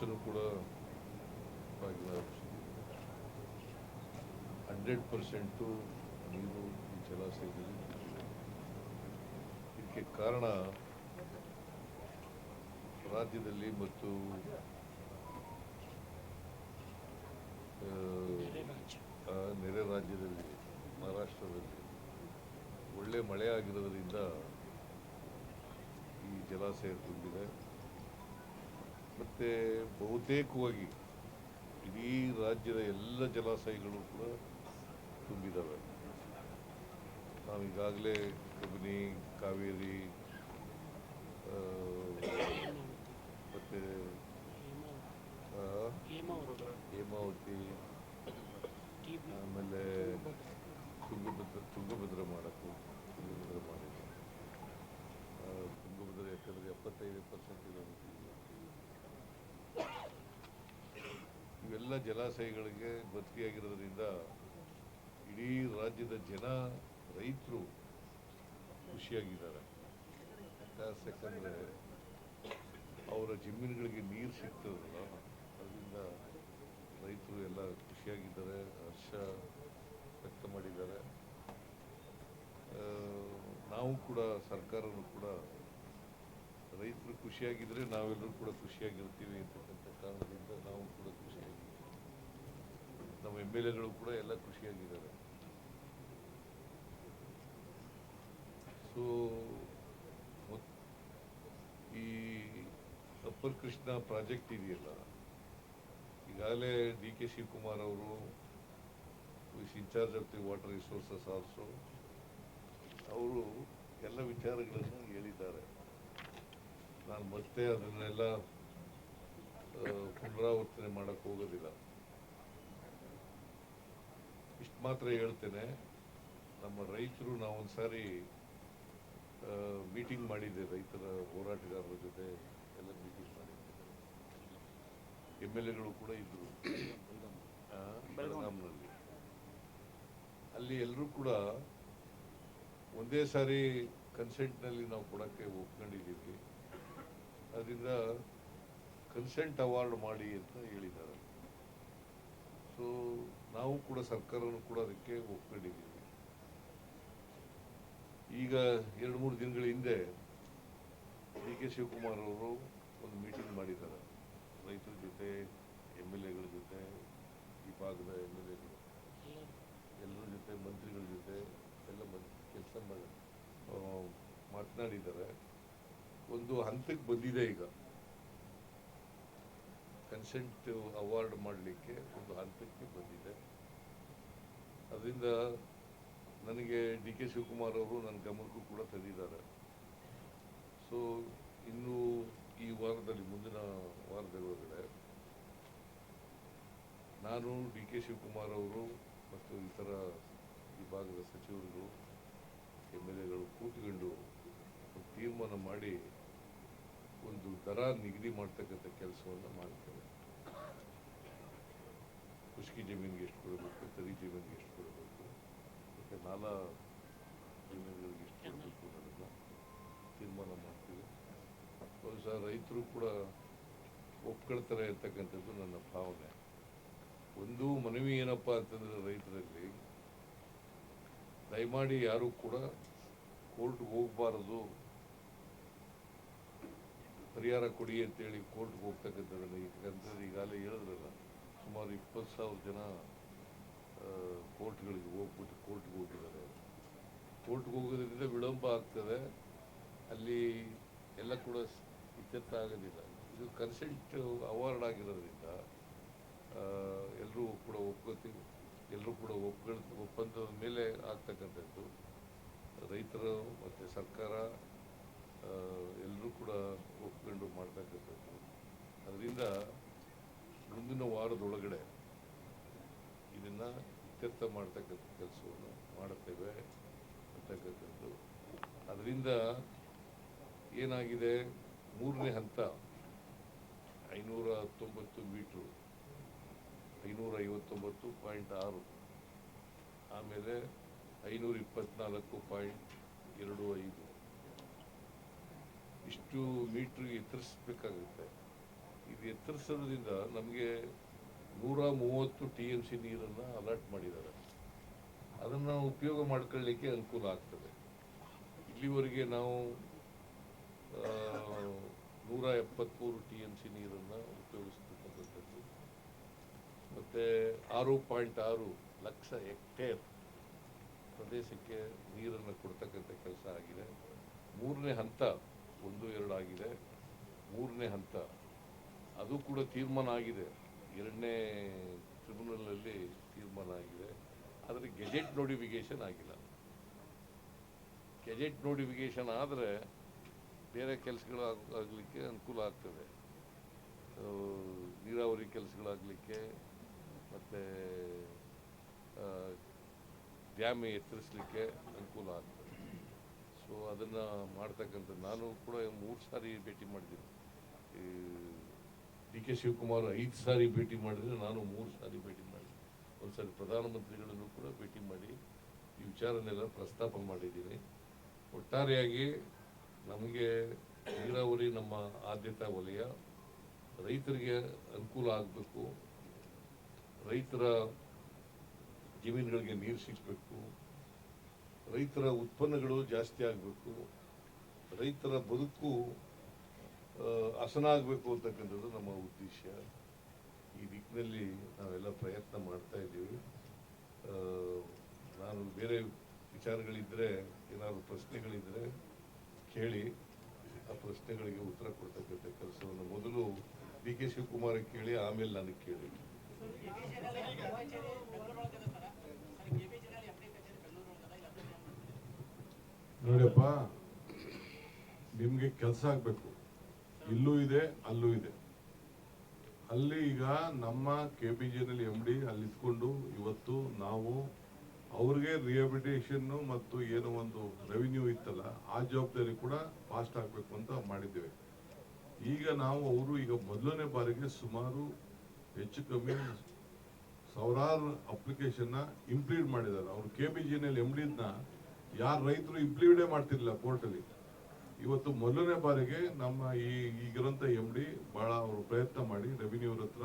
ಈ ಕೂಡ hundred percent ನೀರು ಈ ಜಲಾಶಯದಲ್ಲಿ. ಇದಕ್ಕೆ ಕಾರಣ ರಾಜ್ಯದಲ್ಲಿ ಮತ್ತು ನೆರೆ ರಾಜ್ಯದಲ್ಲಿ, ಮಹಾರಾಷ್ಟ್ರದಲ್ಲಿ ಒಳ್ಳೆ ಮಳೆ ಆಗಿರೋದ್ರಿಂದ ಈ ಜಲಾಶಯ ತುಂಬಿದೆ ಮತ್ತು ಬಹುತೇಕವಾಗಿ ಇಡೀ ರಾಜ್ಯದ ಎಲ್ಲ ಜಲಾಶಯಗಳು ಕೂಡ ತುಂಬಿದ್ದಾವೆ ನಾವು ಈಗಾಗಲೇ ಕಬಿನಿ, ಕಾವೇರಿ ಮತ್ತು ಹೇಮಾವತಿ, ಆಮೇಲೆ ತುಂಗಭದ್ರ ತುಂಗಭದ್ರ ಮಾಡಕ್ಕೆ, ತುಂಗಭದ್ರ ಮಾಡಿದ್ದೆ ತುಂಗಭದ್ರ ಯಾಕಂದರೆ ಎಪ್ಪತ್ತೈದು ಪರ್ಸೆಂಟ್ ಇರೋದು ಇವೆಲ್ಲ ಜಲಾಶಯಗಳಿಗೆ ಭರ್ತಿಯಾಗಿರೋದ್ರಿಂದ ಇಡೀ ರಾಜ್ಯದ ಜನ, ರೈತರು ಖುಷಿಯಾಗಿದ್ದಾರೆ. ಯಾಕಂದರೆ ಅವರ ಜಮೀನುಗಳಿಗೆ ನೀರು ಸಿಗ್ತದಲ್ಲ, ಅದರಿಂದ ರೈತರು ಎಲ್ಲ ಖುಷಿಯಾಗಿದ್ದಾರೆ, ಹರ್ಷ ವ್ಯಕ್ತ ಮಾಡಿದ್ದಾರೆ. ನಾವು ಕೂಡ, ಸರ್ಕಾರನು ಕೂಡ ರೈತರು ಖುಷಿಯಾಗಿದ್ದರೆ ನಾವೆಲ್ಲರೂ ಕೂಡ ಖುಷಿಯಾಗಿರ್ತೀವಿ ಅಂತಕ್ಕಂಥ ಕಾರಣದಿಂದ ನಾವು ಕೂಡ ನಮ್ಮ ಎಂ ಎಲ್ ಎಗಳು ಕೂಡ ಎಲ್ಲ ಖುಷಿಯಾಗಿದ್ದಾರೆ. ಸೊ ಈ ಅಪ್ಪರ್ ಕೃಷ್ಣ ಪ್ರಾಜೆಕ್ಟ್ ಇದೆಯಲ್ಲ, ಈಗಾಗಲೇ ಡಿ ಕೆ ಶಿವಕುಮಾರ್ ಅವರು is in charge of the water resources also ಅವರು ಎಲ್ಲ ವಿಚಾರಗಳನ್ನು ಹೇಳಿದ್ದಾರೆ. ನಾನು ಮತ್ತೆ ಅದನ್ನೆಲ್ಲ ಪುನರಾವರ್ತನೆ ಮಾಡೋಕ್ಕೆ ಹೋಗೋದಿಲ್ಲ. ಮಾತ್ರ ಹೇಳ್ತೇನೆ, ನಮ್ಮ ರೈತರು ನಾವೊಂದು ಸಾರಿ ಮೀಟಿಂಗ್ ಮಾಡಿದ್ದೆ ರೈತರ ಹೋರಾಟಗಾರರ ಜೊತೆ ಎಲ್ಲ ಮೀಟಿಂಗ್ ಮಾಡಿದ್ದೆ. ಎಂ ಎಲ್ ಎಗಳು ಕೂಡ ಇದ್ದರು ಬೆಳಗಾಂನಲ್ಲಿ. ಅಲ್ಲಿ ಎಲ್ಲರೂ ಕೂಡ ಒಂದೇ ಸಾರಿ ಕನ್ಸೆಂಟ್ನಲ್ಲಿ ನಾವು ಕೊಡೋಕ್ಕೆ ಒಪ್ಕೊಂಡಿದ್ದೀವಿ. ಅದರಿಂದ ಕನ್ಸೆಂಟ್ ಅವಾರ್ಡ್ ಮಾಡಿ ಅಂತ ಹೇಳಿದ್ದಾರೆ. ಸೊ ನಾವು ಕೂಡ ಸರ್ಕಾರವನ್ನು ಕೂಡ ಅದಕ್ಕೆ ಒಪ್ಪಿಕೊಂಡಿದ್ದೀವಿ ಈಗ ಎರಡು ಮೂರು ದಿನಗಳ ಹಿಂದೆ ಡಿ ಕೆ ಶಿವಕುಮಾರ್ ಅವರು ಒಂದು ಮೀಟಿಂಗ್ ಮಾಡಿದ್ದಾರೆ. ರೈತರ ಜೊತೆ ಎಂ ಎಲ್ ಎಗಳ ಜೊತೆ ಈ ಭಾಗದ ಎಂ ಎಲ್ ಎಗಳು, ಎಲ್ಲರ ಜೊತೆ, ಮಂತ್ರಿಗಳ ಜೊತೆ ಎಲ್ಲ ಕೆಲಸ ಮಾತನಾಡಿದ್ದಾರೆ. ಒಂದು ಹಂತಕ್ಕೆ ಬಂದಿದೆ ಈಗ. ಕನ್ಸೆಂಟ್ ಅವಾರ್ಡ್ ಮಾಡಲಿಕ್ಕೆ ಒಂದು ಹಂತಕ್ಕೆ ಬಂದಿದೆ. ಅದರಿಂದ ನನಗೆ ಡಿ ಕೆ ಶಿವಕುಮಾರ್ ಅವರು ನನ್ನ ಗಮನಕ್ಕೂ ಕೂಡ ತಂದಿದ್ದಾರೆ. ಸೊ ಇನ್ನು ಈ ವಾರದಲ್ಲಿ, ಮುಂದಿನ ವಾರದ ಒಳಗಡೆ ನಾನು ಡಿ ಕೆ ಶಿವಕುಮಾರ್ ಅವರು ಮತ್ತು ಇತರ ವಿಭಾಗದ ಭಾಗದ ಸಚಿವರುಗಳು ಎಂ ಎಲ್ ಎಗಳು ಕೂತ್ಕೊಂಡು ತೀರ್ಮಾನ ಮಾಡಿ ಒಂದು ದರ ನಿಗದಿ ಮಾಡ್ತಕ್ಕಂಥ ಕೆಲಸವನ್ನು ಮಾಡ್ತೇವೆ. ಖುಷ್ಕಿ ಜಮೀನಿಗೆ ಎಷ್ಟು ಕೊಡಬೇಕು, ತರಿ ಜಮೀನಿಗೆ ಎಷ್ಟು ಕೊಡಬೇಕು, ಮತ್ತು ನಾಲಾ ಜಮೀನುಗಳಿಗೆ ಎಷ್ಟು ಕೊಡಬೇಕು ಅನ್ನೋದನ್ನು ತೀರ್ಮಾನ ಮಾಡ್ತೀವಿ. ಬಹುಶಃ ರೈತರು ಕೂಡ ಒಪ್ಕೊಳ್ತಾರೆ ಇರ್ತಕ್ಕಂಥದ್ದು ನನ್ನ ಭಾವನೆ. ಒಂದು ಮನವಿ ಏನಪ್ಪ ಅಂತಂದ್ರೆ ರೈತರಲ್ಲಿ, ದಯಮಾಡಿ ಯಾರು ಕೂಡ ಕೋರ್ಟ್ಗೆ ಹೋಗಬಾರದು. ಪರಿಹಾರ ಕೊಡಿ ಅಂತೇಳಿ ಕೋರ್ಟ್ಗೆ ಹೋಗ್ತಕ್ಕಂಥದ್ದನ್ನು ಯಾಕಂತಂದ್ರೆ ಈಗಾಗಲೇ ಹೇಳಿದ್ರಲ್ಲ, ಸುಮಾರು ಇಪ್ಪತ್ತು ಸಾವಿರ ಜನ ಕೋರ್ಟ್ಗಳಿಗೆ ಹೋಗ್ಬಿಟ್ಟು ಕೋರ್ಟ್ಗೆ ಹೋಗಿದ್ದಾರೆ. ಕೋರ್ಟ್ಗೆ ಹೋಗೋದ್ರಿಂದ ವಿಳಂಬ ಆಗ್ತದೆ. ಅಲ್ಲಿ ಎಲ್ಲ ಕೂಡ ಇತ್ಯರ್ಥ ಆಗೋದಿಲ್ಲ. ಇದು ಕನ್ಸೆಂಟ್ ಅವಾರ್ಡ್ ಆಗಿರೋದ್ರಿಂದ ಎಲ್ಲರೂ ಕೂಡ ಒಪ್ಕೋತೀವಿ. ಎಲ್ಲರೂ ಕೂಡ ಒಪ್ಕೊಳ್ ಒಪ್ಪಂದದ ಮೇಲೆ ಆಗ್ತಕ್ಕಂಥದ್ದು. ರೈತರು ಮತ್ತು ಸರ್ಕಾರ ಎಲ್ಲರೂ ಕೂಡ ಒಪ್ಕೊಂಡು ಮಾಡ್ತಕ್ಕಂಥದ್ದು ಅದರಿಂದ ಮುಂದಿನ ವಾರದೊಳಗಡೆ ಇದನ್ನು ಇತ್ಯರ್ಥ ಮಾಡ್ತಕ್ಕಂಥ ಕೆಲಸವನ್ನು ಮಾಡುತ್ತೇವೆ ಅಂತಕ್ಕಂಥದ್ದು. ಅದರಿಂದ ಏನಾಗಿದೆ? ಮೂರನೇ ಹಂತ ಐನೂರ ಹತ್ತೊಂಬತ್ತು ಮೀಟ್ರು, ಐನೂರ ಐವತ್ತೊಂಬತ್ತು ಪಾಯಿಂಟ್ ಆರು. ಆಮೇಲೆ ಐನೂರ ಇಪ್ಪತ್ನಾಲ್ಕು ಪಾಯಿಂಟ್ ಎರಡು ಐದು. ಇಷ್ಟು ಮೀಟ್ರ್ ಎತ್ತರಿಸಬೇಕಾಗುತ್ತೆ. ಇದು ಎತ್ತರಿಸೋದ್ರಿಂದ ನಮಗೆ ನೂರ ಮೂವತ್ತು ಟಿ ಎಂ ಸಿ ನೀರನ್ನು ಅಲರ್ಟ್ ಮಾಡಿದ್ದಾರೆ. ಅದನ್ನು ಉಪಯೋಗ ಮಾಡ್ಕೊಳ್ಳಿಕ್ಕೆ ಅನುಕೂಲ ಆಗ್ತದೆ. ಇಲ್ಲಿವರೆಗೆ ನಾವು ನೂರ ಎಪ್ಪತ್ತ್ಮೂರು ಟಿ ಎಂ ಸಿ ನೀರನ್ನು ಉಪಯೋಗಿಸ್ತಕ್ಕಂಥದ್ದು ಮತ್ತು ಆರು ಪಾಯಿಂಟ್ ಆರು ಲಕ್ಷ ಹೆಕ್ಟೇರ್ ಪ್ರದೇಶಕ್ಕೆ ನೀರನ್ನು ಕೊಡ್ತಕ್ಕಂಥ ಕೆಲಸ ಆಗಿದೆ. ಮೂರನೇ ಹಂತ ಒಂದು ಎರಡು ಆಗಿದೆ. ಮೂರನೇ ಹಂತ, ಅದು ಕೂಡ ತೀರ್ಮಾನ ಆಗಿದೆ. ಎರಡನೇ ಟ್ರಿಬ್ಯುನಲಲ್ಲಿ ತೀರ್ಮಾನ ಆಗಿದೆ. ಆದರೆ ಗೆಜೆಟ್ ನೋಟಿಫಿಕೇಶನ್ ಆಗಿಲ್ಲ. ಗೆಜೆಟ್ ನೋಟಿಫಿಕೇಶನ್ ಆದರೆ ಬೇರೆ ಕೆಲಸಗಳು ಆಗಲಿಕ್ಕೆ ಅನುಕೂಲ ಆಗ್ತದೆ. ನೀರಾವರಿ ಕೆಲಸಗಳಾಗಲಿಕ್ಕೆ ಮತ್ತು ಡ್ಯಾಮ್ ಎತ್ತರಿಸಲಿಕ್ಕೆ ಅನುಕೂಲ ಆಗ್ತದೆ. ಸೊ ಅದನ್ನು ಮಾಡ್ತಕ್ಕಂಥ ನಾನು ಕೂಡ ಮೂರು ಸಾರಿ ಭೇಟಿ ಮಾಡಿದ್ದೀನಿ. ಡಿ ಕೆ ಶಿವಕುಮಾರ್ ಐದು ಸಾರಿ ಭೇಟಿ ಮಾಡಿದರೆ ನಾನು ಮೂರು ಸಾರಿ ಭೇಟಿ ಮಾಡಿ ಒಂದು ಸಾರಿ ಪ್ರಧಾನಮಂತ್ರಿಗಳನ್ನು ಕೂಡ ಭೇಟಿ ಮಾಡಿ ಈ ವಿಚಾರನೆಲ್ಲ ಪ್ರಸ್ತಾಪ ಮಾಡಿದ್ದೀನಿ. ಒಟ್ಟಾರೆಯಾಗಿ ನಮಗೆ ನೀರಾವರಿ ನಮ್ಮ ಆದ್ಯತಾ ವಲಯ ರೈತರಿಗೆ ಅನುಕೂಲ ಆಗಬೇಕು, ರೈತರ ಜಮೀನುಗಳಿಗೆ ನೀರು ಸಿಗಬೇಕು ರೈತರ ಉತ್ಪನ್ನಗಳು ಜಾಸ್ತಿ ಆಗಬೇಕು, ರೈತರ ಬದುಕು ಹಸನಾಗಬೇಕು ಅಂತಕ್ಕಂಥದ್ದು ನಮ್ಮ ಉದ್ದೇಶ. ಈ ದಿಕ್ಕಿನಲ್ಲಿ ನಾವೆಲ್ಲ ಪ್ರಯತ್ನ ಮಾಡ್ತಾ ಇದ್ದೀವಿ. ನಾನು ಬೇರೆ ವಿಚಾರಗಳಿದ್ದರೆ ಏನಾದರೂ ಪ್ರಶ್ನೆಗಳಿದ್ದರೆ ಕೇಳಿ, ಆ ಪ್ರಶ್ನೆಗಳಿಗೆ ಉತ್ತರ ಕೊಡ್ತಕ್ಕಂಥ ಕೆಲಸವನ್ನು ಮೊದಲು ಡಿ ಕೆ ಶಿವಕುಮಾರ್ ಕೇಳಿ, ಆಮೇಲೆ ನನಗೆ ಕೇಳಿ. ನೋಡಿಯಪ್ಪ ನಿಮ್ಗೆ ಕೆಲಸ ಆಗ್ಬೇಕು. ಇಲ್ಲೂ ಇದೆ, ಅಲ್ಲೂ ಇದೆ. ಅಲ್ಲಿ ಈಗ ನಮ್ಮ ಕೆ ಪಿ ಜಿನಲ್ಲಿ ಎಂ ಡಿ ಅಲ್ಲಿ ಇದ್ಕೊಂಡು ಇವತ್ತು ನಾವು ಅವ್ರಿಗೆ ರಿಹಬಿಲಿಟೇಷನ್ ಮತ್ತು ಏನೋ ಒಂದು ರೆವಿನ್ಯೂ ಇತ್ತಲ್ಲ, ಆ ಜವಾಬ್ದಾರಿ ಕೂಡ ಫಾಸ್ಟ್ ಆಗ್ಬೇಕು ಅಂತ ಮಾಡಿದ್ದೇವೆ. ಈಗ ನಾವು ಅವರು ಈಗ ಮೊದಲನೇ ಬಾರಿಗೆ ಸುಮಾರು ಹೆಚ್ಚು ಕಮ್ಮಿ ಸಾವಿರಾರು ಅಪ್ಲಿಕೇಶನ್ ಇಂಪ್ಲೀಟ್ ಮಾಡಿದ್ದಾರೆ. ಅವರು ಕೆ ಬಿ ಜಿನಲ್ಲಿ ಎಂ ಡಿನ ಯಾರು ರೈತರು ಇಂಪ್ಲಿಮೆಂಟೇ ಮಾಡ್ತಿರ್ಲಿಲ್ಲ ಕೋರ್ಟಲ್ಲಿ ಇವತ್ತು ಮೊದಲನೇ ಬಾರಿಗೆ ನಮ್ಮ ಈ ಈಗಿರೋಂಥ ಎಂ ಡಿ ಬಹಳ ಅವರು ಪ್ರಯತ್ನ ಮಾಡಿ ರೆವಿನ್ಯೂ ಹತ್ರ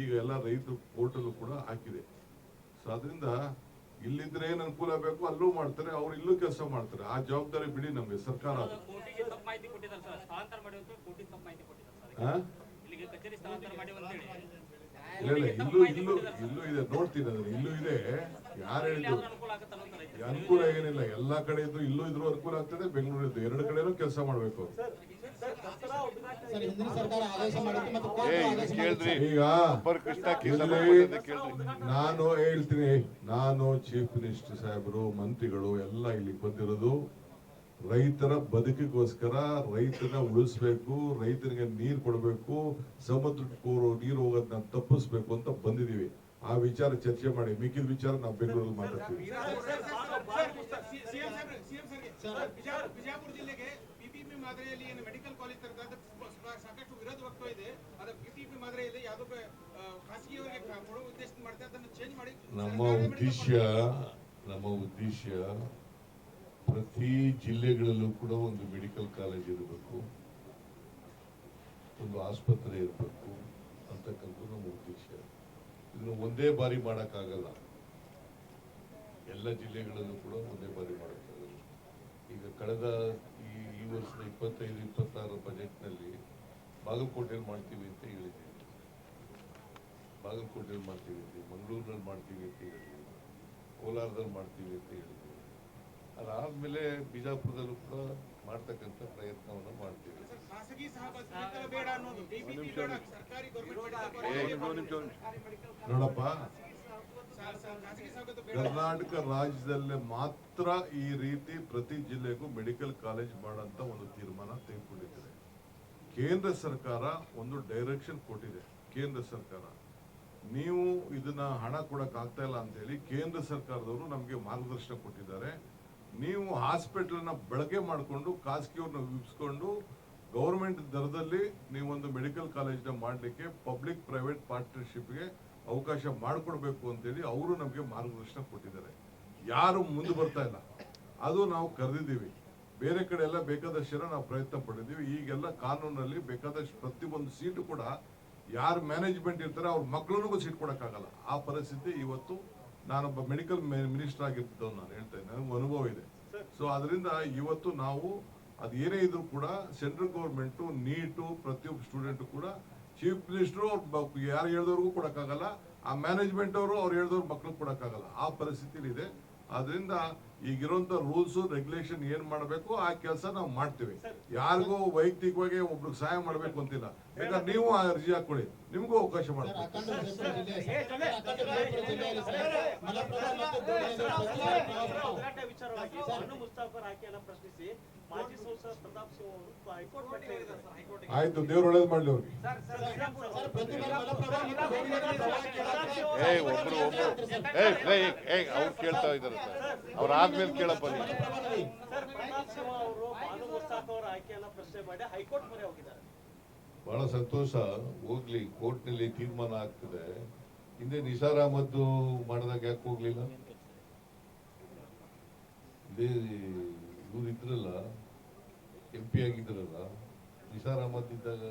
ಈಗ ಎಲ್ಲ ರೈತರು ಪೋರ್ಟಲ್ ಕೂಡ ಹಾಕಿದೆ. ಸೊ ಅದರಿಂದ ಇಲ್ಲಿದ್ರೆ ಏನ್ ಅನುಕೂಲ ಬೇಕು ಅಲ್ಲೂ ಮಾಡ್ತಾರೆ ಅವ್ರು ಇಲ್ಲೂ ಕೆಲಸ ಮಾಡ್ತಾರೆ. ಆ ಜವಾಬ್ದಾರಿ ಬಿಡಿ ನಮ್ಗೆ ಸರ್ಕಾರ. ಅದು. ಇಲ್ಲ ಇಲ್ಲ ಇಲ್ಲೂ ಇಲ್ಲೂ ಇಲ್ಲೂ ಇದೆ ನೋಡ್ತೀನಿ ಅದನ್ನ. ಇಲ್ಲೂ ಇದೆ. ಯಾರು ಹೇಳಿದ್ರು ಅನುಕೂಲ ಏನಿಲ್ಲ. ಎಲ್ಲಾ ಕಡೆ ಇದ್ದು ಇಲ್ಲೂ ಇದ್ರೂ ಅನುಕೂಲ ಆಗ್ತದೆ ಬೆಂಗಳೂರು ಇದ್ದು ಎರಡು ಕಡೆನೂ ಕೆಲಸ ಮಾಡ್ಬೇಕು. ಸರ್ ಹಿಂದಿನ ಸರ್ಕಾರ ಆದೇಶ ಮಾಡಿತ್ತು ಮತ್ತು ಕೋರ್ಟ್ ಆದೇಶ ಕೇಳಿದ್ರಿ. ಈಗ ನಾನು ಹೇಳ್ತೀನಿ ನಾನು ಚೀಫ್ ಮಿನಿಸ್ಟರ್ ಸಾಹೇಬರು ಮಂತ್ರಿಗಳು ಎಲ್ಲ ಇಲ್ಲಿ ಬಂದಿರೋದು ರೈತರ ಬದುಕಿಗೋಸ್ಕರ ರೈತನ ಉಳಿಸ್ಬೇಕು ರೈತನಿಗೆ ನೀರು ಕೊಡಬೇಕು ಸಮುದ್ರಕ್ಕೆ ನೀರು ಹೋಗೋದನ್ನ ತಪ್ಪಿಸ್ಬೇಕು ಅಂತ ಬಂದಿದೀವಿ ಆ ವಿಚಾರ ಚರ್ಚೆ ಮಾಡಿ ಮಿಕ್ಕಿದ ವಿಚಾರ ನಾವು ಬೆಂಗಳೂರಲ್ಲಿ ಮಾತಾಡ್ತೀವಿ. ನಮ್ಮ ಉದ್ದೇಶ ನಮ್ಮ ಉದ್ದೇಶ ಪ್ರತಿ ಜಿಲ್ಲೆಗಳಲ್ಲೂ ಕೂಡ ಒಂದು ಮೆಡಿಕಲ್ ಕಾಲೇಜ್ ಇರಬೇಕು, ಒಂದು ಆಸ್ಪತ್ರೆ ಇರಬೇಕು ಅಂತಕ್ಕಂಥ ನಮ್ಮ ಉದ್ದೇಶ. ಇದನ್ನು ಒಂದೇ ಬಾರಿ ಮಾಡೋಕ್ಕಾಗಲ್ಲ. ಎಲ್ಲ ಜಿಲ್ಲೆಗಳಲ್ಲೂ ಕೂಡ ಒಂದೇ ಬಾರಿ ಮಾಡೋಕ್ಕಾಗಲ್ಲ. ಈಗ ಕಳೆದ ಈ ಈ ವರ್ಷದ ಇಪ್ಪತ್ತೈದು ಇಪ್ಪತ್ತಾರು ಬಜೆಟ್ನಲ್ಲಿ ಬಾಗಲಕೋಟೆಯಲ್ಲಿ ಮಾಡ್ತೀವಿ ಅಂತ ಹೇಳಿದ್ದೀವಿ ಬಾಗಲಕೋಟೆಯಲ್ಲಿ ಮಾಡ್ತೀವಿ ಅಂತ, ಮಂಗಳೂರಿನಲ್ಲಿ ಮಾಡ್ತೀವಿ ಅಂತ ಹೇಳಿದ್ವಿ ಕೋಲಾರದಲ್ಲಿ ಮಾಡ್ತೀವಿ ಅಂತ ಹೇಳಿದ್ವಿ ಅದಾದ್ಮೇಲೆ ಬಿಜಾಪುರದಲ್ಲೂ ಕೂಡ ಮಾಡ್ತಕ್ಕಂಥ ಪ್ರಯತ್ನವನ್ನು ಮಾಡ್ತೀವಿ. ನೋಡಪ್ಪ ಕರ್ನಾಟಕ ರಾಜ್ಯದಲ್ಲೇ ಮಾತ್ರ ಈ ರೀತಿ ಪ್ರತಿ ಜಿಲ್ಲೆಗೂ ಮೆಡಿಕಲ್ ಕಾಲೇಜ್ ಮಾಡಂತ ಒಂದು ತೀರ್ಮಾನ ತೆಗೆದುಕೊಂಡಿದ್ದಾರೆ. ಕೇಂದ್ರ ಸರ್ಕಾರ ಒಂದು ಡೈರೆಕ್ಷನ್ ಕೊಟ್ಟಿದೆ ಕೇಂದ್ರ ಸರ್ಕಾರ. ನೀವು ಇದನ್ನ ಹಣ ಕೊಡಕ್ ಆಗ್ತಾ ಇಲ್ಲ ಅಂತ ಹೇಳಿ ಕೇಂದ್ರ ಸರ್ಕಾರದವರು ನಮಗೆ ಮಾರ್ಗದರ್ಶನ ಕೊಟ್ಟಿದ್ದಾರೆ. ನೀವು ಹಾಸ್ಪಿಟಲ್ನ ಬಳಕೆ ಮಾಡಿಕೊಂಡು, ಖಾಸಗಿಯವ್ರನ್ನ ವಿಪ್ಸ್ಕೊಂಡು ಗೌರ್ಮೆಂಟ್ ದರದಲ್ಲಿ ನೀವೊಂದು ಮೆಡಿಕಲ್ ಕಾಲೇಜ್ನ ಮಾಡಲಿಕ್ಕೆ ಪಬ್ಲಿಕ್ ಪ್ರೈವೇಟ್ ಪಾರ್ಟ್ನರ್ಶಿಪ್ಗೆ ಅವಕಾಶ ಮಾಡಿಕೊಡ್ಬೇಕು ಅಂತೇಳಿ ಅವರು ನಮಗೆ ಮಾರ್ಗದರ್ಶನ ಕೊಟ್ಟಿದ್ದಾರೆ. ಯಾರು ಮುಂದೆ ಬರ್ತಾ ಇಲ್ಲ. ಅದು ನಾವು ಕರೆದಿದ್ದೀವಿ. ಬೇರೆ ಕಡೆ ಎಲ್ಲ ಬೇಕಾದಷ್ಟು ಜನ ನಾವು ಪ್ರಯತ್ನ ಪಟ್ಟಿದ್ದೀವಿ. ಈಗೆಲ್ಲ ಕಾನೂನಲ್ಲಿ ಬೇಕಾದಷ್ಟು ಪ್ರತಿಯೊಂದು ಸೀಟು ಕೂಡ ಯಾರು ಮ್ಯಾನೇಜ್ಮೆಂಟ್ ಇರ್ತಾರೆ ಅವ್ರ ಮಕ್ಕಳನ್ನೂ ಸೀಟ್ ಕೊಡೋಕ್ಕಾಗಲ್ಲ. ಆ ಪರಿಸ್ಥಿತಿ ಇವತ್ತು ನಾನೊಬ್ಬ ಮೆಡಿಕಲ್ ಮಿನಿಸ್ಟರ್ ಆಗಿದ್ದು ನಾನು ಹೇಳ್ತೇನೆ ನನಗೆ ಅನುಭವ ಇದೆ. ಸೊ ಅದರಿಂದ ಇವತ್ತು ನಾವು ಅದು ಏನೇ ಇದ್ರು ಕೂಡ ಸೆಂಟ್ರಲ್ ಗೌರ್ಮೆಂಟ್ ನೀಟು ಪ್ರತಿಯೊಬ್ಬ ಸ್ಟೂಡೆಂಟ್ ಕೂಡ ಚೀಫ್ ಮಿನಿಸ್ಟರ್ ಅವ್ರು ಯಾರು ಹೇಳ್ದವ್ರಿಗೂ ಕೊಡೋಕ್ಕಾಗಲ್ಲ. ಆ ಮ್ಯಾನೇಜ್ಮೆಂಟ್ ಅವರು ಅವ್ರು ಹೇಳ್ದವ್ರ ಮಕ್ಳಿಗೆ ಕೊಡೋಕ್ಕಾಗಲ್ಲ. ಆ ಪರಿಸ್ಥಿತಿ ಇದೆ. ಆದ್ರಿಂದ ಈಗಿರುವಂತ ರೂಲ್ಸ್ ರೆಗ್ಯುಲೇಷನ್ ಏನ್ ಮಾಡಬೇಕು ಆ ಕೆಲಸ ನಾವು ಮಾಡ್ತೀವಿ. ಯಾರಿಗೂ ವೈಯಕ್ತಿಕವಾಗಿ ಒಬ್ರಿಗೆ ಸಹಾಯ ಮಾಡ್ಬೇಕು ಅಂತಿಲ್ಲ. ಯಾಕಂದ್ರೆ ನೀವು ಆ ಅರ್ಜಿ ಹಾಕೊಳ್ಳಿ ನಿಮಗೂ ಅವಕಾಶ ಪ್ರಶ್ನಿಸಿ. ಮಾಜಿ ಸಂಸದ ಪ್ರತಾಪ್ ಸಿಂಹ ಅವರು ಹೈಕೋರ್ಟ್ ಆಯ್ತು ದೇವ್ರು ಒಳ್ಳೇದು ಮಾಡ್ಲಿ ಅವ್ರಿಗೆ ಒಬ್ರು ಒಬ್ರು. ಅವ್ರು ಕೇಳ್ತಾ ಇದ್ದಾರೆ ಸರ್. ಅವ್ರ ಆದ್ಮೇಲೆ ಕೇಳಪ್ಪ ಬಹಳ ಸಂತೋಷ. ಹೋಗ್ಲಿ ಕೋರ್ಟ್ನಲ್ಲಿ ತೀರ್ಮಾನ ಆಗ್ತದೆ. ಹಿಂದೆ ನಿಸಾರ್ ಅಹಮದ್ ಮಾಡಿದಾಗ ಯಾಕೆ ಹೋಗ್ಲಿಲ್ಲ? ಇದೇ ಇವ್ರು ಇದ್ರಲ್ಲ ಎಂ ಪಿ ಆಗಿದ್ರಲ್ಲ ನಿಸಾರ್ ಅಹಮದ್ ಇದ್ದಾಗ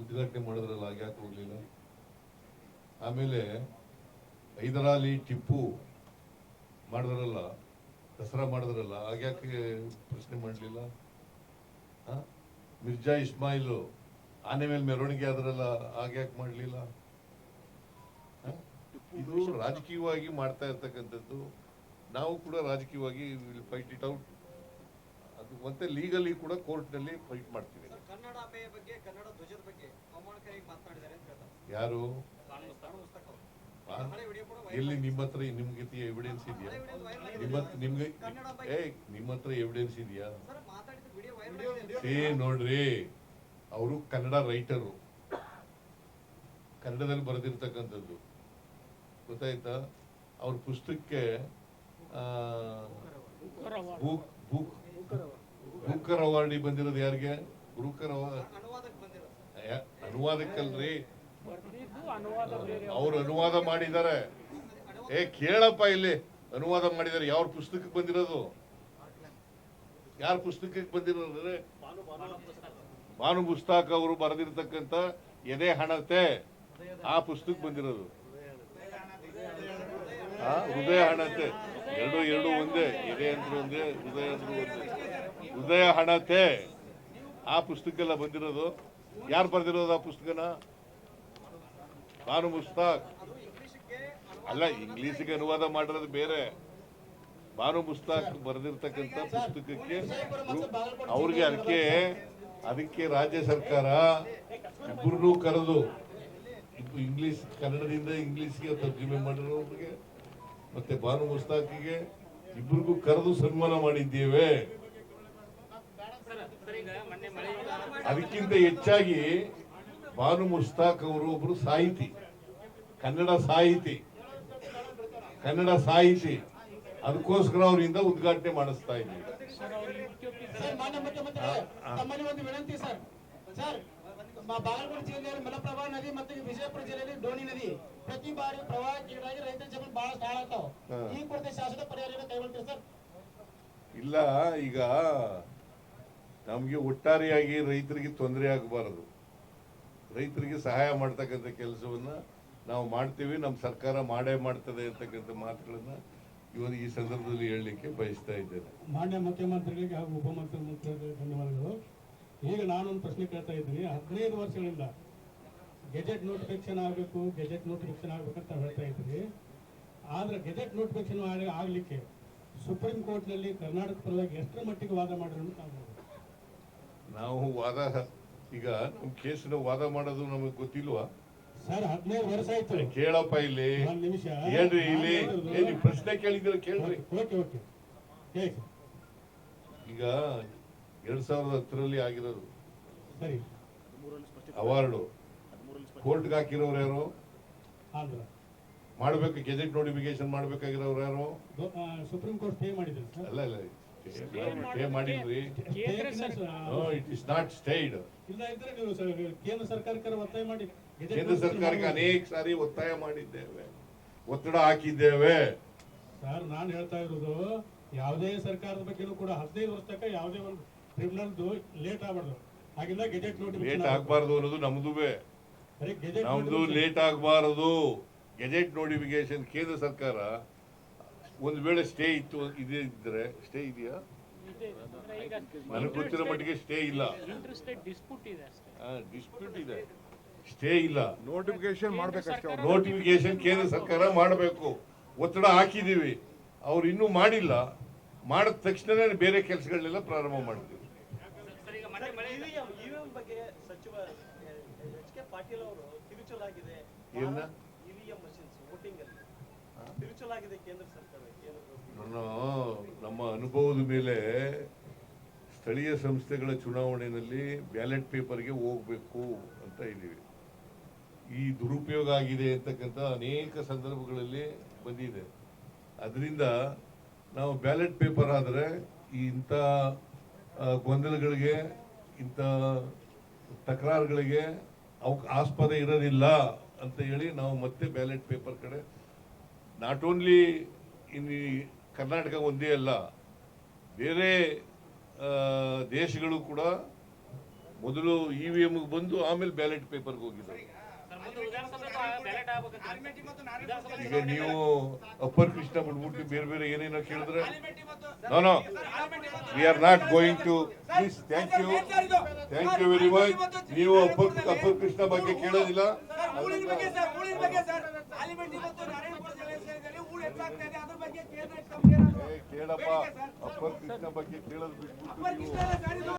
ಉದ್ಘಾಟನೆ ಮಾಡಿದ್ರಲ್ಲ ಯಾಕೆ ಹೋಗ್ಲಿಲ್ಲ? ಆಮೇಲೆ ಹೈದರಾಲಿ ಟಿಪ್ಪು ಮಾಡಿದ್ರಲ್ಲ ದಸರಾ ಮಾಡಿದ್ರಲ್ಲ ಆಗ್ಯಾಕೆ ಪ್ರಶ್ನೆ ಮಾಡಲಿಲ್ಲ? ಮಿರ್ಜಾ ಇಸ್ಮಾಯಿಲು ಆನೆ ಮೇಲೆ ಮೆರವಣಿಗೆ ಆದ್ರಲ್ಲ ಆಗ್ಯಾಕೆ ಮಾಡಲಿಲ್ಲ? ಇದು ರಾಜಕೀಯವಾಗಿ ಮಾಡ್ತಾ ಇರ್ತಕ್ಕಂಥದ್ದು. ನಾವು ಕೂಡ ರಾಜಕೀಯವಾಗಿ ಫೈಟ್ ಇಟ್ ಔಟ್ ಅದು ಮತ್ತೆ ಲೀಗಲಿ ಕೂಡ ಕೋರ್ಟ್ನಲ್ಲಿ ಫೈಟ್ ಮಾಡ್ತೀವಿ. ಯಾರು? ಬಾನು ಇಲ್ಲಿ. ನಿಮ್ಮ ಹತ್ರ ನಿಮ್ಗೆ ಎವಿಡೆನ್ಸ್ ಇದೆಯಾ. ನಿಮ್ಮ ನಿಮ್ಗೆ ಏ ನಿಮ್ಮ ಹತ್ರ ಎವಿಡೆನ್ಸ್ ಇದೆಯಾ? ಏ ನೋಡ್ರಿ ಅವರು ಕನ್ನಡ ರೈಟರು ಕನ್ನಡದಲ್ಲಿ ಬರೆದಿರ್ತಕ್ಕಂಥದ್ದು. ಗೊತ್ತಾಯ್ತಾ? ಅವ್ರ ಪುಸ್ತಕಕ್ಕೆ ಆ, ಬುಕ್ ಬುಕ್ಕರ್ ಅವಾರ್ಡಿ ಬಂದಿರೋದು ಯಾರಿಗೆ? ಗುರುಕರ್ ಅವಾರ್ಡ್ ಅನುವಾದಕ್ಕಲ್ರಿ. ಅವ್ರು ಅನುವಾದ ಮಾಡಿದ್ದಾರೆ. ಏ, ಕೇಳಪ್ಪ ಇಲ್ಲಿ. ಅನುವಾದ ಮಾಡಿದ್ದಾರೆ. ಯಾವ ಪುಸ್ತಕಕ್ಕೆ ಬಂದಿರೋದು? ಯಾರ ಪುಸ್ತಕಕ್ಕೆ ಬಂದಿರೋದ್ರೆ ಭಾನು ಪುಸ್ತಕ ಅವರು ಬರೆದಿರ್ತಕ್ಕಂಥ ಎದೆ ಹಣತೆ ಆ ಪುಸ್ತಕ ಬಂದಿರೋದು. ಹೃದಯ ಹಣತೆ. ಎರಡು ಎರಡು ಒಂದೇ. ಎದೆ ಅಂದ್ರೆ ಒಂದೇ, ಹೃದಯ ಅಂದ್ರೆ ಒಂದೇ. ಹೃದಯ ಹಣತೆ ಆ ಪುಸ್ತಕ ಎಲ್ಲ ಬಂದಿರೋದು. ಯಾರು ಬರೆದಿರೋದು ಆ ಪುಸ್ತಕನ? ಭಾನು ಮುಸ್ತಾಕ್. ಅಲ್ಲ, ಇಂಗ್ಲಿಷ್ಗೆ ಅನುವಾದ ಮಾಡಿರೋದು ಬೇರೆ. ಬಾನು ಮುಸ್ತಾಕ್ ಬರೆದಿರ್ತಕ್ಕಂಥ ಪುಸ್ತಕಕ್ಕೆ ಅವ್ರಿಗೆ ಅದಕ್ಕೆ ಅದಕ್ಕೆ ರಾಜ್ಯ ಸರ್ಕಾರ ಇಬ್ಬರನ್ನೂ ಕರೆದು ಇಂಗ್ಲಿಷ್, ಕನ್ನಡದಿಂದ ಇಂಗ್ಲೀಷ್ಗೆ ತರ್ಜುಮೆ ಮಾಡಿರೋರಿಗೆ ಮತ್ತೆ ಬಾನು ಮುಸ್ತಾಕಿಗೆ ಇಬ್ಬರಿಗೂ ಕರೆದು ಸನ್ಮಾನ ಮಾಡಿದ್ದೇವೆ. ಅದಕ್ಕಿಂತ ಹೆಚ್ಚಾಗಿ ಬಾನು ಮುಸ್ತಾಕ್ ಅವರು ಒಬ್ರು ಸಾಹಿತಿ. ಕನ್ನಡ ಸಾಹಿತಿ. ಕನ್ನಡ ಸಾಹಿತಿ. ಅದಕ್ಕೋಸ್ಕರ ಅವರಿಂದ ಉದ್ಘಾಟನೆ ಮಾಡಿಸ್ತಾ ಇದ್ದೀವಿ ಒಂದು ವಿನಂತಿ ಸರ್. ಸರ್ ಬಾಗಲಕೋಟೆ ಜಿಲ್ಲೆಯಲ್ಲಿ ಮಲಪ್ರಭಾ ನದಿ ಮತ್ತು ವಿಜಯಪುರ ಜಿಲ್ಲೆಯಲ್ಲಿ ಡೋಣಿ ನದಿ ಪ್ರತಿ ಬಾರಿ ಪ್ರವಾಹಕ್ಕೀಡಾಗಿ ರೈತರ ಜಮೀನು ಬಹಳ ಹಾಳಾಗ್ತಾವ. ಈ ಕುರಿತು ಶಾಸನ ಪರಿಹಾರ ಕೈಗೊಳ್ತೀರಿ ಸರ್? ಇಲ್ಲ ಈಗ ನಮ್ಗೆ ಒಟ್ಟಾರೆಯಾಗಿ ರೈತರಿಗೆ ತೊಂದರೆ ಆಗಬಾರದು. ರೈತರಿಗೆ ಸಹಾಯ ಮಾಡ್ತಕ್ಕಂಥ ಕೆಲಸವನ್ನ ನಾವು ಮಾಡ್ತೀವಿ ನಮ್ಮ ಸರ್ಕಾರ ಮಾಡೇ ಮಾಡ್ತದೆ ಅಂತಕ್ಕಂಥ ಮಾತುಗಳನ್ನು ಇವನು ಈ ಸಂದರ್ಭದಲ್ಲಿ ಹೇಳಲಿಕ್ಕೆ ಬಯಸ್ತಾ ಇದ್ದೇನೆ. ಮಾನ್ಯ ಮುಖ್ಯಮಂತ್ರಿಗಳಿಗೆ ಹಾಗೂ ಉಪಮುಖ್ಯಮಂತ್ರಿಗಳಿಗೆ ಧನ್ಯವಾದಗಳು. ಈಗ ನಾನೊಂದು ಪ್ರಶ್ನೆ ಕೇಳ್ತಾ ಇದ್ದೀನಿ. ಹದಿನೈದು ವರ್ಷಗಳಿಂದ ಗೆಜೆಟ್ ನೋಟಿಫಿಕೇಶನ್ ಆಗಬೇಕು ಗೆಜೆಟ್ ನೋಟಿಫಿಕೇಶನ್ ಆಗಬೇಕಂತ ಹೇಳ್ತಾ ಇದ್ದೀವಿ ಆದರೆ ಗೆಜೆಟ್ ನೋಟಿಫಿಕೇಶನ್ ಆಗಲಿಕ್ಕೆ ಸುಪ್ರೀಂ ಕೋರ್ಟ್ನಲ್ಲಿ ಕರ್ನಾಟಕ ಪರವಾಗಿ ಎಷ್ಟರ ಮಟ್ಟಿಗೆ ವಾದ ಮಾಡಿದ್ರು ನಾವು ವಾದ ಈಗ ನಮ್ಮ ಕೇಸನ್ನು ವಾದ ಮಾಡೋದು ನಮಗೆ ಗೊತ್ತಿಲ್ವಾ? ಸರ್ ಹದಿನೈದು ವರ್ಷ ಆಯ್ತು. ಕೇಳಪ್ಪ ಇಲ್ಲಿ. ಏನ್ರಿ ನಿಮಿಷ. ಇಲ್ಲಿ. ನಾನು ಹೇಳೋದು- ಏ, ನೀವು ಪ್ರಶ್ನೆ ಕೇಳಿದ್ರೆ ಕೇಳ್ರಿ. ಓಕೆ ಓಕೆ ಹೇಳಿ ಸರ್. ಈಗ ಎರಡ್ ಸಾವಿರದ ಹತ್ತರಲ್ಲಿ ಆಗಿರೋದು. ಸರಿ. ಅವಾರ್ಡು. ಕೋರ್ಟ್ಗೆ ಹಾಕಿರೋರು ಯಾರು? ಆಂಧ್ರ ಮಾಡ್ಬೇಕು ಗೆಜೆಟ್ ನೋಟಿಫಿಕೇಶನ್ ಮಾಡ್ಬೇಕಾಗಿರೋರು ಯಾರು? ಗೊ- ಆ, ಸುಪ್ರೀಂ ಕೋರ್ಟ್ ಪೇ ಮಾಡಿದ್ರು ಸರ್. ಅಲ್ಲ ಇಲ್ಲ ಪೇ ಮಾಡಿದ್ರಿ no it is not stayed ಇಲ್ಲ ಇದ್ರೆ ನೀವು ಸರ್ ಕೇಂದ್ರ ಸರ್ಕಾರಕ್ಕೆ ಒತ್ತಾಯ ಮಾಡಿ. ಕೇಂದ್ರ ಸರ್ಕಾರಕ್ಕೆ ಅನೇಕ ಸಾರಿ ಒತ್ತಾಯ ಮಾಡಿದ್ದೇವೆ ಒತ್ತಡ ಹಾಕಿದ್ದೇವೆ. ಸರ್ ನಾನು ಹೇಳ್ತಾ ಇರೋದು ಯಾವುದೇ ಸರ್ಕಾರದ ಬಗ್ಗೆನೂ ಕೂಡ ಹದಿನೈದು ವರ್ಷ ತನಕ ಯಾವುದೇ ಒಂದು ಟ್ರಿಬ್ಯುನಲ್ ಲೇಟ್ ಆಗಬಾರ್ದು. ಹಾಗಿಲ್ಲ ಗೆಜೆಟ್ ಲೇಟ್ ಆಗಬಾರ್ದು ಅನ್ನೋದು ನಮ್ದುವೆ. ಬರೀ ಗೆಜೆಟ್ ನಮ್ದು notification- ಲೇಟ್ ಆಗಬಾರದು. ಗೆಜೆಟ್ ನೋಟಿಫಿಕೇಶನ್ ಕೇಂದ್ರ ಸರ್ಕಾರ ಒಂದು ವೇಳೆ ಸ್ಟೇ ಇತ್ತು ಇದೇ ಇದ್ರೆ ಸ್ಟೇ ಇದೆಯಾ? ನನಗೆ ಗೊತ್ತಿರೋ ಮಟ್ಟಿಗೆ ಸ್ಟೇ ಇಲ್ಲ. ಇಂಟ್ರೆಸ್ಟೆಡ್ ಡಿಸ್ಪ್ಯೂಟ್ ಇದೆ ಅಷ್ಟೇ. ಡಿಸ್ಪ್ಯೂಟ್ ಇದೆ. ಸ್ಟೇ ಇಲ್ಲ. ನೋಟಿಫಿಕೇಶನ್ ಮಾಡಬೇಕು ನೋಟಿಫಿಕೇಶನ್ ಕೇಂದ್ರ ಸರ್ಕಾರ ಮಾಡಬೇಕು. ಒತ್ತಡ ಹಾಕಿದ್ದೀವಿ. ಅವ್ರು ಇನ್ನೂ ಮಾಡಿಲ್ಲ. ಮಾಡಿದ ತಕ್ಷಣನೇ ಬೇರೆ ಕೆಲಸಗಳನ್ನೆಲ್ಲ ಪ್ರಾರಂಭ ಮಾಡಿದ್ವಿ ನಾನು ನಮ್ಮ ಅನುಭವದ ಮೇಲೆ ಸ್ಥಳೀಯ ಸಂಸ್ಥೆಗಳ ಚುನಾವಣೆಯಲ್ಲಿ ಬ್ಯಾಲೆಟ್ ಪೇಪರ್ಗೆ ಹೋಗಬೇಕು ಅಂತ ಇದ್ದೀವಿ ಈ ದುರುಪಯೋಗ ಆಗಿದೆ ಅಂತಕ್ಕಂಥ ಅನೇಕ ಸಂದರ್ಭಗಳಲ್ಲಿ ಬಂದಿದೆ. ಅದರಿಂದ ನಾವು ಬ್ಯಾಲೆಟ್ ಪೇಪರ್ ಆದರೆ ಈ ಇಂಥ ಗೊಂದಲಗಳಿಗೆ, ಇಂಥ ತಕರಾರುಗಳಿಗೆ ಅವಕ್ಕೆ ಆಸ್ಪದ ಇರೋದಿಲ್ಲ ಅಂತ ಹೇಳಿ ನಾವು ಮತ್ತೆ ಬ್ಯಾಲೆಟ್ ಪೇಪರ್ ಕಡೆ, ನಾಟ್ ಓನ್ಲಿ ಇನ್ ಕರ್ನಾಟಕ ಒಂದೇ ಅಲ್ಲ, ಬೇರೆ ದೇಶಗಳು ಕೂಡ ಮೊದಲು ಇ ವಿ ಎಮ್ಗೆ ಬಂದು ಆಮೇಲೆ ಬ್ಯಾಲೆಟ್ ಪೇಪರ್ಗೆ ಹೋಗಿದ್ದಾರೆ ಬ್ಯಾಲೆಟ್ ಆಗ್ಬೇಕಂತ ಆಲ್ಮೆಟ್ಟಿ ಮತ್ತು ನಾರಾಯಣಪುರ ಈಗ ನೀವು ಅಪ್ಪರ್ ಕೃಷ್ಣ ಬಿಡ್ಬಿಟ್ಟು ಬೇರೆ ಬೇರೆ ಏನೇನೋ ಕೇಳಿದ್ರೆ no no we are not going to please thank you thank you very much ನೀವು ಅಪ್ಪರ್ ಅಪ್ಪರ್ ಕೃಷ್ಣ ಬಗ್ಗೆ ಕೇಳೋದಿಲ್ಲ. ಕೇಳಪ್ಪ ಅಪ್ಪರ್ ಕೃಷ್ಣ ಬಗ್ಗೆ ಕೇಳೋದು ಬಿಟ್ಬಿಟ್ಟು.